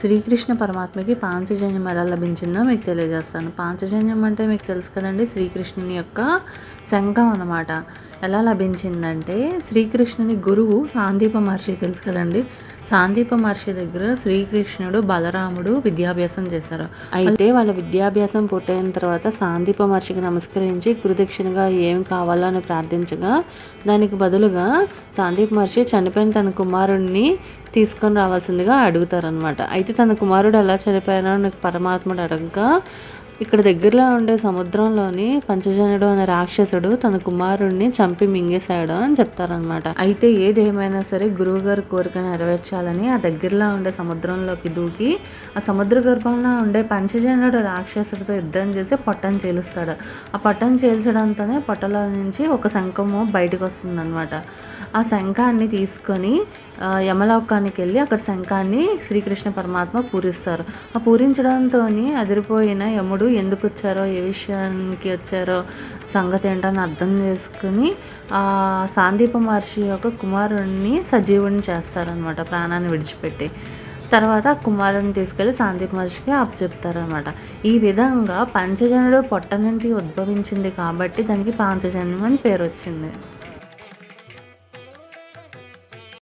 శ్రీకృష్ణ పరమాత్మకి పాంచజన్యం ఎలా లభించిందో మీకు తెలియజేస్తాను. పాంచజన్యం అంటే మీకు తెలుసు కదండి శ్రీకృష్ణుని యొక్క శంఖం అన్నమాట. ఎలా లభించిందంటే శ్రీకృష్ణుని గురువు సాందీప మహర్షి తెలుసు కదండి సాందీప మహర్షి దగ్గర శ్రీకృష్ణుడు బలరాముడు విద్యాభ్యాసం చేశారు. అయితే వాళ్ళ విద్యాభ్యాసం పూర్తయిన తర్వాత సాందీప మహర్షికి నమస్కరించి గురుదక్షిణగా ఏం కావాలో అని ప్రార్థించగా దానికి బదులుగా సాందీప మహర్షి చనిపోయిన తన కుమారుడిని తీసుకొని రావాల్సిందిగా అడుగుతారనమాట అయితే తన కుమారుడు ఎలా చనిపోయారో నాకు పరమాత్ముడు అడగగా ఇక్కడ దగ్గరలో ఉండే సముద్రంలోని పంచజనుడు అనే రాక్షసుడు తన కుమారుడిని చంపి మింగేశాడు అని చెప్తారనమాట అయితే ఏదేమైనా సరే గురువు గారి కోరిక నెరవేర్చాలని ఆ దగ్గరలో ఉండే సముద్రంలోకి దూకి ఆ సముద్ర గర్భంలో ఉండే పంచజనుడు రాక్షసుడితో యుద్ధం చేసి పొట్టను చేలుస్తాడు. ఆ పొట్టను చీల్చడంతోనే పొట్టలో నుంచి ఒక శంఖము బయటకు వస్తుందన్నమాట. ఆ శంఖాన్ని తీసుకొని యమలోకానికి వెళ్ళి అక్కడ శంఖాన్ని శ్రీకృష్ణ పరమాత్మ పూరిస్తారు. ఆ పూరించడంతో అదిరిపోయిన యముడు ఎందుకు వచ్చారో ఏ విషయానికి వచ్చారో సంగతి ఏంటని అర్థం చేసుకుని ఆ సాందీప మహర్షి యొక్క కుమారుణ్ణి సజీవుని చేస్తారనమాట ప్రాణాన్ని విడిచిపెట్టి. తర్వాత ఆ కుమారుని తీసుకెళ్ళి సాందీప్ మహర్షికి అప్పచెప్తారనమాట ఈ విధంగా పంచజనుడు పొట్ట నుండి ఉద్భవించింది కాబట్టి దానికి పాంచజన్యం అని పేరు వచ్చింది